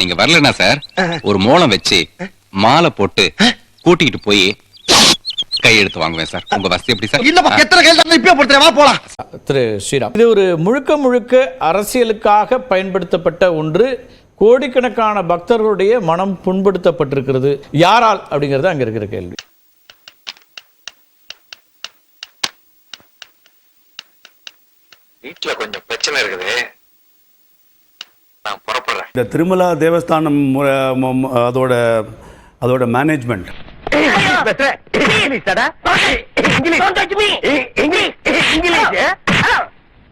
நீங்க வரலனா சார் ஒரு மோளம் வச்சு மாலை போட்டு கூட்டிட்டு போய் கையெழுத்து வாங்குவேன் சார். உங்க வசதி எப்படி சார்? இல்லப்பா எத்தனை கையில் தான் இப்பயே படுத்துறேன் வா போலாம். திரு ஸ்ரீராம். இது ஒரு முழுக்க முழுக்க அரசியலுக்காக பயன்படுத்தப்பட்ட ஒன்று. கோடிக்கணக்கான பக்தர்களுடைய மனம் புண்படுத்தப்பட்டிருக்கிறது. யாரால் அப்படிங்கிறது அங்க இருக்கிற கேள்வி. வீட்டுல கொஞ்சம் பிரச்சனை இருக்குது. நான் புறப்படுறேன். இந்த திருமலா தேவஸ்தானம் அதோட அதோட மேனேஜ்மெண்ட்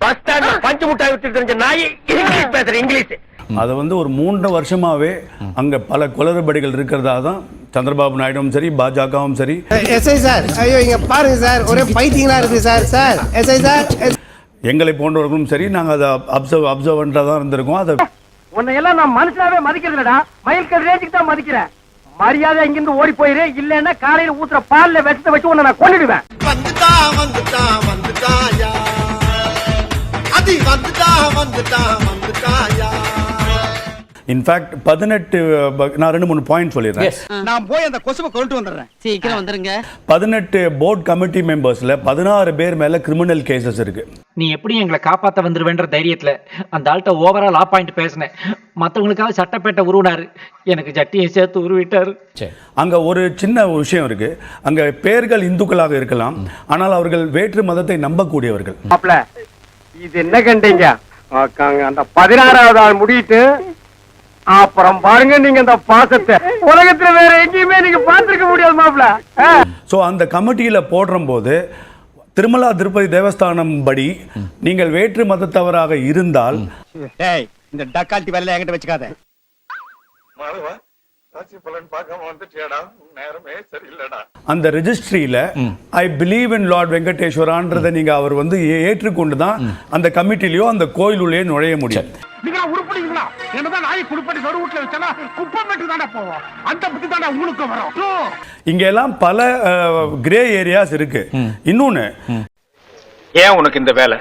பஸ் ஸ்டாண்ட்ல பஞ்சு முட்டாய் வித்துட்டு இருந்த நாய் இங்கிலீஷ் பேசுற இங்கிலீஷ் அதை வந்து ஒரு மூன்று வருஷமாவே அங்க பல குளறுபடிகள் இருக்கிறதா தான் சந்திரபாபு நாயுடும் சரி பாஜகவும் சரி. எஸ்ஐ சார் ஐயோ இங்க பாருங்க சார் ஒரே பைத்தியங்களா இருக்கு சார் சார். எஸ்ஐ சார் எங்களை போன்றவர்களும் சரி நாங்கள் அதை அப்சர்வ் அப்சர்வெண்ட்டாக தான் இருந்திருக்கோம். அதை உன்னை எல்லாம் நான் மனுஷனாவே மதிக்கிறதுலடா மயில்கல் ரேஞ்சுக்கு தான் மதிக்கிறேன். மரியாதை இங்கிருந்து ஓடி போயிரு இல்லன்னா காலையில ஊத்துற பால்ல விஷத்தை வச்சு உன்னை நான் கொண்டுடுவேன் வந்துட்டா வந்துட்டா வந்துட்டாயா? அது வந்துட்டா வந்துட்டா வந்துட்டாயா? இன்ஃபேக்ட் பதினெட்டு நான் ரெண்டு மூணு பாயிண்ட் சொல்லிடுறேன். நான் போய் அந்த கொசுவை கொண்டு வந்துடுறேன். சீக்கிரம் வந்துருங்க. பதினெட்டு போர்ட் கமிட்டி மெம்பர்ஸ்ல பதினாறு பேர் மேல கிரிமினல் கேசஸ் இருக்கு. நீ எப்படி எங்களை காப்பாத்த வந்துருவேன்ற தைரியத்துல அந்த ஆள்கிட்ட ஓவரா லா பாயிண்ட் பேசினேன். மத்தவங்களுக்காக சட்டப்பேட்டை உருவினாரு. எனக்கு ஜட்டியை சேர்த்து உருவிட்டாரு. அங்க ஒரு சின்ன ஒரு விஷயம் இருக்கு. அங்க பேர்கள் இந்துக்களாக இருக்கலாம். ஆனால் அவர்கள் வேற்று மதத்தை நம்பக்கூடியவர்கள். மாப்ள இது என்ன கண்டீங்க? அந்த பதினாறாவது ஆள் முடியிட்டு அப்புறம் பாருங்க நீங்க அந்த பாசத்தை. உலகத்துல வேற எங்கேயுமே நீங்க பார்த்திருக்க முடியாது மாப்ள ஸோ அந்த கமிட்டியில போடுற போது திருமலா திருப்பதி தேவஸ்தானம் படி நீங்கள் வேற்று மதத்தவராக இருந்தால் டேய் இந்த டக்கால்ட்டி வேலையில என்கிட்ட வச்சுக்காத. மாதவா ராசி பலன் பார்க்காம வந்துட்டியாடா. நேரமே சரியில்லடா. அந்த ரெஜிஸ்ட்ரியில ஐ பிலீவ் இன் லார்ட் வெங்கடேஸ்வரான்றதை நீங்க அவர் வந்து ஏற்றுக்கொண்டு தான் அந்த கமிட்டிலயோ அந்த கோயிலுள்ளே நுழைய முடியும். நீங்க உருப்படிங்களா? என்னதான் நாய் குடுப்படி நடு வீட்டுல வச்சா குப்பம் பெற்று தானே போவோம். அந்த புத்தி தானே உங்களுக்கு வரும். இங்க எல்லாம் பல கிரே ஏரியாஸ் இருக்கு. இன்னொன்னு ஏன் உனக்கு இந்த வேலை?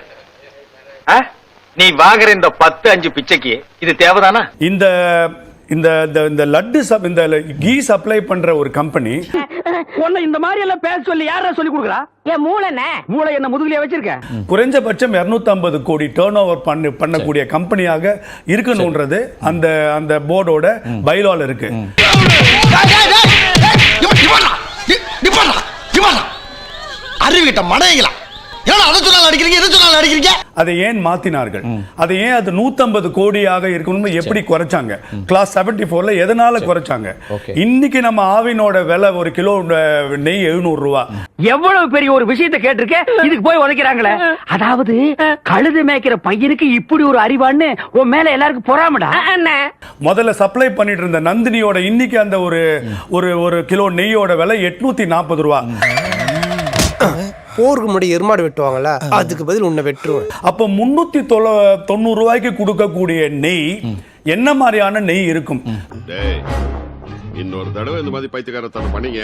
நீ வாங்குற இந்த பத்து அஞ்சு பிச்சைக்கு இது தேவைதானா? இந்த இந்த இந்த- இந்த லட்டு சப் இந்த கீ சப்ளை பண்ற ஒரு கம்பெனி உன்னை இந்த மாதிரி எல்லாம் பேச சொல்லி யாரா சொல்லி கொடுக்குறா? என் மூளைண்ணே. மூளை என்ன முதுகுலயே வச்சிருக்க? குறைஞ்சபட்சம் 250 கோடி டேர்ன் ஓவர் பண்ண பண்ணக்கூடிய கம்பெனியாக இருக்கணும்ன்றது அந்த அந்த போர்டோட பைலால இருக்கு. அறிவிட்ட மடையங்களா ஏன்னா அதை ஏன் மாத்தினார்கள்? அதை ஏன் அது 150 கோடியாக இருக்கணும்னு எப்படி குறைச்சாங்க? கிளாஸ் 74 ஃபோர்ல எதனால குறைச்சாங்க. இன்னைக்கு நம்ம ஆவினோட விலை ஒரு கிலோ நெய் 700 ரூபா எவ்வளவு பெரிய ஒரு விஷயத்தை கேட்டிருக்க? இதுக்கு போய் உதைக்கிறாங்களே. அதாவது கழுது மேய்க்கிற பையனுக்கு இப்படி ஒரு அறிவான்னு உன் மேல எல்லாருக்கும் பொறாமடா? முதல்ல சப்ளை பண்ணிட்டு இருந்த நந்தினியோட இன்னைக்கு அந்த ஒரு ஒரு ஒரு கிலோ நெய்யோட விலை 840 ரூபா. போருக்கு முடி எருமாடு வெட்டுவாங்கல்ல அதுக்கு பதில் உன்னை வெட்டுருவேன். அப்போ முன்னூத்தி தொண்ணூறு ரூபாய்க்கு கொடுக்கக்கூடிய நெய் என்ன மாதிரியான நெய் இருக்கும்? டேய். இன்னொரு தடவை இந்த மாதிரி பைத்தியக்காரத்தனம் பண்ணீங்க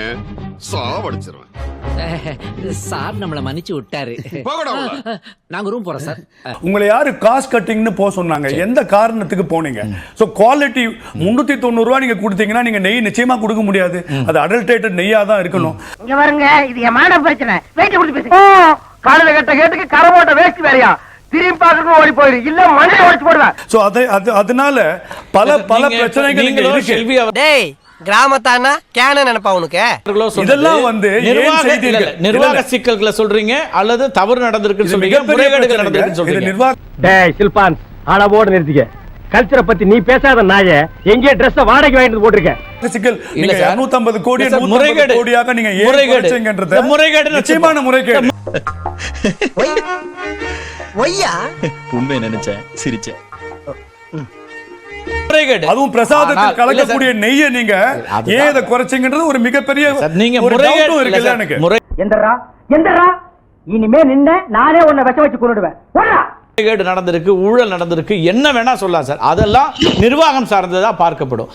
சாவடிச்சிருவேன். சார் நம்மள மன்னிச்சு விட்டாரு. போகடா உள்ள. நாங்க ரூம் போறோம் சார். உங்களை யாரு காஸ்ட் கட்டிங்னு போக சொன்னாங்க. எந்த காரணத்துக்கு போனீங்க? சோ குவாலிட்டி முன்னூத்தி தொண்ணூறு ரூபாய் நீங்க கொடுத்தீங்கன்னா நீங்க நெய் நிச்சயமா கொடுக்க முடியாது. அது அடல்டேட்டட் நெய்யா தான் இருக்கணும். இங்க பாருங்க இது என் மான பிரச்சனை. வெயிட் கொடுத்து பேசுங்க. காலையில கட்ட கேட்டுக்கு கரை போட்ட வேஸ்ட் வேறையா? திரும்பி பார்க்கணும் ஓடி போயிரு. இல்ல மண்டை உடைச்சு போடுவேன். சோ அதை அது அதனால பல பல நீங்க- பிரச்சனைகள் நீங்களோ இருக்கு. செல்வி அவர் டேய் கிராமத்தானா கேன நினைப்பா உனக்கு இதெல்லாம் வந்து நிர்வாக. சிக்கல்களை சொல்றீங்க அல்லது தவறு நடந்திருக்குன்னு சொல்றீங்க மிகப்பெரிய முறைகேடுகள். நடந்திருக்குன்னு சொல்றீங்க டேய் சில்பான் அளவோடு நிறுத்திக்க கல்ச்சரை பத்தி நீ பேசாத நாய எங்கே ட்ரெஸ் வாடகை வாங்கிட்டு போட்டிருக்க சிக்கல் நீங்க சார். 250 கோடி இல்ல சார், 150 முறைகேடு. கோடியாக நீங்க முறைகேடு. நிச்சயமான முறைகேடு ஒய்யா உண்மை நினைச்சேன் சிரிச்சேன் முறைகேடு அதுவும் பிரசாதத்தில் கலக்கக்கூடிய. நெய்யை நீங்க. ஏன் இதை குறைச்சீங்கன்றது ஒரு மிகப்பெரிய சார், நீங்க முறைகேடு இருக்குல்ல எனக்கு. முறை எந்தரா எந்தரா. இனிமே நின்ன நானே உன்னை விஷ வச்சு கொண்டுடுவேன் முறைகேடு நடந்திருக்கு ஊழல் நடந்திருக்கு என்ன வேணா சொல்லலாம் சார். அதெல்லாம் நிர்வாகம் சார்ந்ததா பார்க்கப்படும்.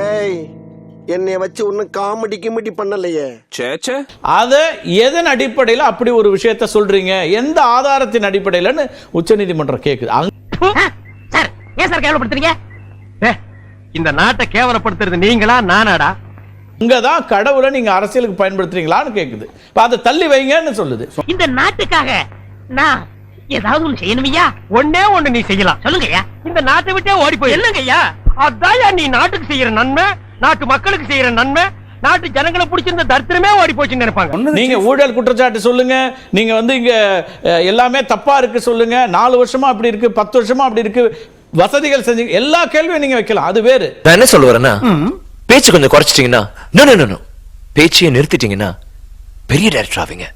ஏய் என்னைய வச்சு ஒன்னும் காமெடி கிமெடி பண்ணலையே. அத எதன் அடிப்படையில் அப்படி ஒரு விஷயத்த சொல்றீங்க? எந்த ஆதாரத்தின் அடிப்படையிலன்னு உச்சநீதிமன்றம் கேக்குது. ஏன் சார் கேவலப்படுத்துறீங்க? இந்த நாட்டை கேவலப்படுத்துறது நீங்களா நானாடா? இங்க தான் கடவுளை நீங்க அரசியலுக்கு பயன்படுத்துறீங்களான்னு கேக்குது. அதை தள்ளி வைங்கன்னு சொல்லுது. இந்த நாட்டுக்காக நான் ஏதாவது ஒண்ணு செய்யணுமையா ஒண்ணே ஒண்ணு நீ செய்யலாம். சொல்லுங்கய்யா இந்த நாட்டை விட்டே ஓடி போய் என்னங்கய்யா அதான் நீ நாட்டுக்கு செய்யற நன்மை நாட்டு மக்களுக்கு செய்யற நன்மை நாட்டு ஜனங்களை பிடிச்சிருந்த தரித்திரமே ஓடி போச்சுன்னு நினைப்பாங்க. நீங்க ஊழல் குற்றச்சாட்டு சொல்லுங்க. நீங்க வந்து இங்க எல்லாமே தப்பா இருக்கு சொல்லுங்க. நாலு வருஷமா அப்படி இருக்கு பத்து வருஷமா அப்படி இருக்கு. வசதிகள் செஞ்சு எல்லா கேள்வியும் நீங்க வைக்கலாம். அது வேறு. நான் என்ன சொல்ல வரேன்னா பேச்சு கொஞ்சம் குறைச்சிட்டீங்கன்னா நோ நோ நோ பேச்சையே நிறுத்திட்டீங்கன்னா பெரிய டேரக்டர் ஆவீங்க.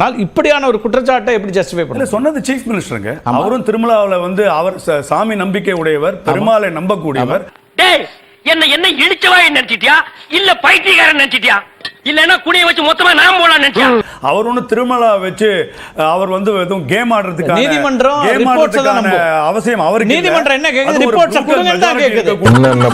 நான் இப்படியான ஒரு குற்றச்சாட்டை எப்படி ஜஸ்டிஃபை பண்ண சொன்னது சீஃப் மினிஸ்டருங்க அவரும் திருமலாவுல வந்து அவர் சாமி நம்பிக்கை உடையவர் பெருமாளை நம்பக்கூடியவர். டேய் என்ன என்ன இடிச்சவா நினைச்சிட்டியா? இல்ல பைத்தியக்காரன் நினைச்சிட்டியா? இல்லன்னா குனிய வச்சு மொத்தமா நான் போலாம் நினைச்சியா அவர் ஒண்ணு திருமலா வச்சு அவர் வந்து எதுவும் கேம் ஆடுறதுக்கான நீதிமன்றம் கேம் ஆடுறதுக்கான. அவசியம் அவருக்கு. நீதிமன்றம் என்ன கேக்குது? தான் majority கேக்குது. என்னென்ன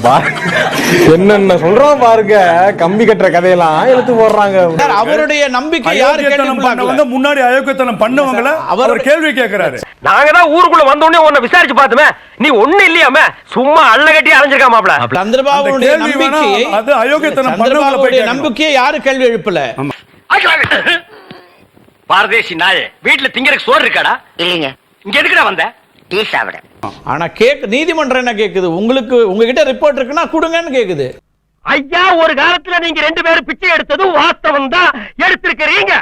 என்னென்ன சொல்றோம் பாருங்க கம்பி கட்டுற கதையெல்லாம் இழுத்து போடுறாங்க சார், அவருடைய நம்பிக்கை யாரு அயோக்கியத்தனம் பண்ணவங்க கேட்டு முன்னாடி அயோக்கியத்தனம் பண்ணவங்கள அவர் கேள்வி கேட்கிறாரு நாங்க தான் ஊருக்குள்ள வந்த உடனே உன்னை விசாரிச்சு பார்த்தோமே நீ ஒண்ணு இல்லையாம சும்மா அள்ள கட்டி அரைஞ்சிருக்காமாப்ல சந்திரபாபுடைய நம்பிக்கையை அது அயோக்கியத்தனம் பண்ணவங்கள போய். நம்பிக்கையை யாரு கேள்வி எழுப்பல? பாரதேசி நாயே வீட்டுல திங்கறக்கு சோறு இருக்காடா? இல்லைங்க. இங்க எதுக்குடா வந்த? டீ சாப்பிட. ஆனா கேக் நீதிமன்றம் என்ன கேக்குது? உங்களுக்கு உங்ககிட்ட ரிப்போர்ட் இருக்குன்னா கொடுங்கன்னு கேக்குது. ஐயா ஒரு காலத்துல நீங்க ரெண்டு பேரும் பிச்சை எடுத்தது வாஸ்தவம் தான். எடுத்திருக்கிறீங்க.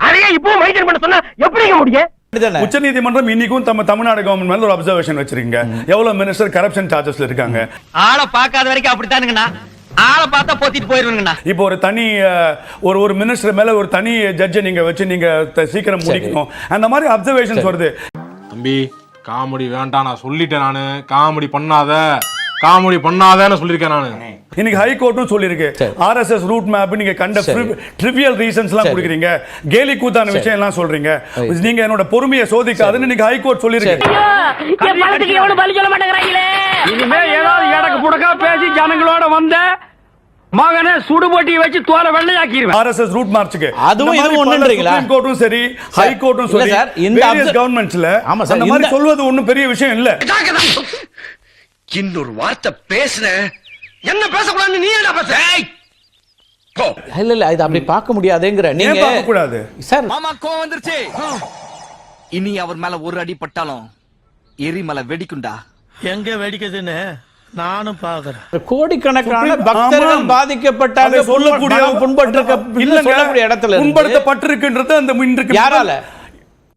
அதையே இப்போ மைண்டன் பண்ண சொன்னா எப்படிங்க முடியும்? உச்ச நீதிமன்றம் இன்னைக்கும் நம்ம தமிழ்நாடு கவர்மெண்ட் மேல ஒரு அப்சர்வேஷன் வச்சிருக்கீங்க. எவ்வளவு மினிஸ்டர் கரப்ஷன் சார்ஜஸ்ல இருக்காங்க. ஆளை பார்க்காத வரைக்கும் அப்படித்தானுங்கண்ணா. ஆளை பார்த்தா போத்திட்டு போயிருவீங்கண்ணா. இப்போ ஒரு தனி ஒரு ஒரு மினிஸ்டர் மேல ஒரு தனி ஜட்ஜை நீங்க வச்சு நீங்க சீக்கிரம் முடிக்கணும். அந்த மாதிரி அப்சர்வேஷன்ஸ் வருது. தம்பி காமெடி வேண்டாம் நான் சொல்லிட்டேன் நானு. காமெடி பண்ணாத. காமெடி பண்ணாதன்னு சொல்லியிருக்கேன் நானு. இன்னைக்கு ஹை கோர்ட்டும் சொல்லியிருக்கு. ஆர்எஸ்எஸ் ரூட் மேப் நீங்க கண்ட ட்ரிவியல் ரீசன்ஸ் எல்லாம் சரி. கொடுக்குறீங்க. கேலி கூத்தான விஷயம் எல்லாம் சொல்றீங்க. நீங்க என்னோட பொறுமையை சோதிக்காதுன்னு இன்னைக்கு ஹை கோர்ட் சொல்லியிருக்கு. என் பணத்துக்கு எவ்வளவு பலி சொல்ல மாட்டேங்கிறாங்களே இனிமே ஏதாவது எடக்கு புடக்கா பேசி ஜனங்களோட வந்த மகனை சுடுபட்டி வச்சு தோலை வெள்ளையாக்கிடுவேன் ஆர்எஸ்எஸ் ரூட் மார்ச்சுக்கு அதுவும் இதுவும் ஒண்ணுன்றீங்களா? சுப்ரீம் கோர்ட்டும் சரி ஹை கோர்ட்டும் சரி இந்த கவர்மெண்ட்ஸ்ல ஆமா சார், அந்த மாதிரி இந்த- சொல்வது ஒண்ணும் பெரிய விஷயம் இல்ல. இன்னொரு வார்த்தை பேசுன. என்ன பேசக்கூடாதுன்னு நீ என்ன பேச இல்ல இல்ல இது அப்படி பார்க்க முடியாதுங்கிற. நீங்க பார்க்க கூடாது சார் மாமா கோவம் வந்துருச்சு. இனி அவர் மேல ஒரு அடி பட்டாலும் எரிமலை வெடிக்குண்டா எங்க வெடிக்குதுன்னு நானும் பாக்குறேன் கோடிக்கணக்கான பக்தர்கள். பாதிக்கப்பட்டாங்க சொல்லக்கூடிய புண்பட்டிருக்க இல்லங்க, சொல்லக்கூடிய இடத்துல புண்படுத்தப்பட்டிருக்கின்றது அந்த இன்றைக்கு யாரால?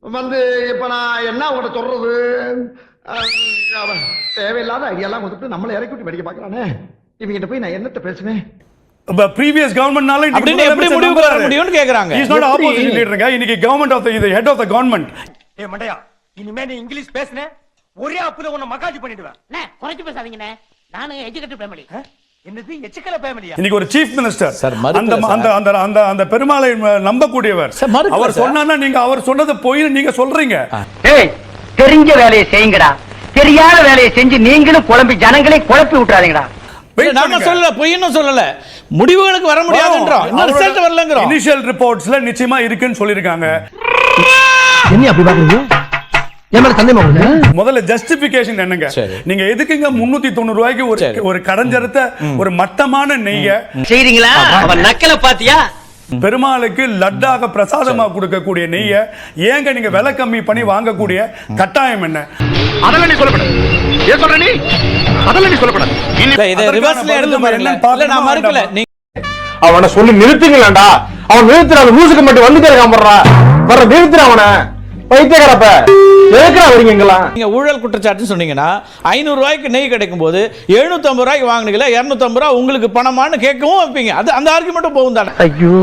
வந்து இப்ப நான் என்ன உங்கள்ட்ட சொல்றது? தேவையில்லாத ஐடியாலாம் கொடுத்துட்டு நம்மளை இறக்கி விட்டு படிக்க பாக்குறானே இவங்கிட்ட போய் நான் என்னத்த பேசுவேன்? ப்ரீவியஸ் கவர்மெண்ட்னால அப்படின்னு எப்படி முடிவுக்கு வர முடியும்னு கேக்குறாங்க. Is not? ஆப்போசிஷன் லீடருங்க இன்னைக்கு government of the head of the government ஏ மண்டையா இனிமே நீ இங்கிலீஷ் பேசுன ஒரே அப்புல உன்னை மக்காஜி பண்ணிடுவேன். அண்ணே, குறைச்சு பேசாதீங்கண்ணே. நானும் எஜுகேட்டட் ஃபேமிலி இன்னைக்கு ஒரு சீஃப் மினிஸ்டர் அந்த. அந்த அந்த அந்த அந்த பெருமாளை நம்பக்கூடியவர். அவர் சார். சொன்னா நீங்க அவர் சொன்னது பொய் நீங்க சொல்றீங்க. ஏய் தெரிஞ்ச வேலையை செய்யுங்கடா. தெரியாத வேலையை செஞ்சு நீங்களும் குழம்பி ஜனங்களே குழப்பி விட்டுறாதீங்கடா. சொல்லல பொய்ன்னு சொல்லல. முடிவுகளுக்கு வர முடியாதுன்றோம். இன்னும் ரிசல்ட் வரலங்கிறோம். இனிஷியல் ரிப்போர்ட்ஸ்ல நிச்சயமா இருக்குன்னு சொல்லிருக்காங்க என்ன அப்படி பாக்குறீங்க முதல்ல ஜஸ்டிபிகேஷன் என்னங்க? சரி. நீங்க எதுக்குங்க முன்னூத்தி தொண்ணூறு ரூபாய்க்கு ஒரு சரி. ஒரு கடைஞ்சரத்த ஒரு மட்டமான நெய்ய செய்றீங்களா? நக்கல பாத்தியா பெருமாளுக்கு லட்டாக பிரசாதமா கொடுக்கக்கூடிய நெய்ய ஏங்க நீங்க விலை கம்மி பண்ணி வாங்கக்கூடிய கட்டாயம் என்ன? அதெல்லாம் நீ சொல்லப்படாது ஏன் சொல்ற நீ? அதெல்லாம் நீ சொல்லப்படாது இல்ல, இதை ரிவர்ஸ்ல எடுத்து நம்ம பாருங்க. நான் மறுக்கல. அவனை சொல்லி நிறுத்துங்களேன்டா அவன் நிறுத்துற அந்த மூசுக்கு மட்டும் வந்துட்டே இருக்கான் போடுறா வர நிறுத்துற அவனை. பைத்தியக்காரப்ப. எதுக்குறா வரீங்க நீங்க ஊழல் குற்றச்சாட்டுன்னு சொன்னீங்கன்னா ஐநூறு ரூபாய்க்கு நெய் கிடைக்கும் போது எழுநூத்தம்பது ரூபாய்க்கு வாங்குனீங்களா இருநூத்தம்பது ரூபா உங்களுக்கு பணமான்னு கேட்கவும் வைப்பீங்க. அது அந்த ஆர்குமெண்ட்டும் போகும் தானே. ஐயோ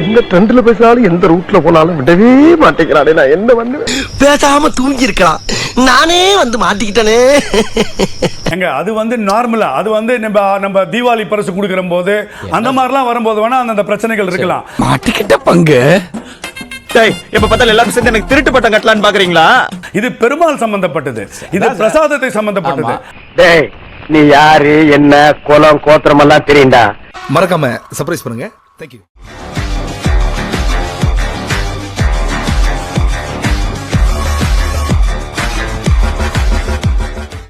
எந்த ட்ரெண்ட்ல பேசினாலும் எந்த ரூட்ல போனாலும் விடவே மாட்டேங்கிறானே நான் என்ன பண்ணுவேன்? பேசாம தூங்கி இருக்கலாம் நானே வந்து மாட்டிக்கிட்டனே. எங்க அது வந்து நார்மலா அது வந்து நம்ம நம்ம தீபாவளி பரிசு கொடுக்கிற போது அந்த மாதிரிலாம் வரும்போது வேணா அந்த பிரச்சனைகள் இருக்கலாம். மாட்டிக்கிட்ட பங்கு. எப்ப பார்த்தாலும் எல்லாரும் சேர்ந்து எனக்கு திருட்டு பட்டம் கட்டலான்னு பாக்குறீங்களா? இது பெருமாள் சம்பந்தப்பட்டது. இது. பிரசாதத்தை சம்பந்தப்பட்டது. டேய் நீ யாரு என்ன குலம் கோத்திரம் எல்லாம் தெரியும்டா. மறக்காம சர்ப்ரைஸ் பண்ணுங்க. தேங்க்யூ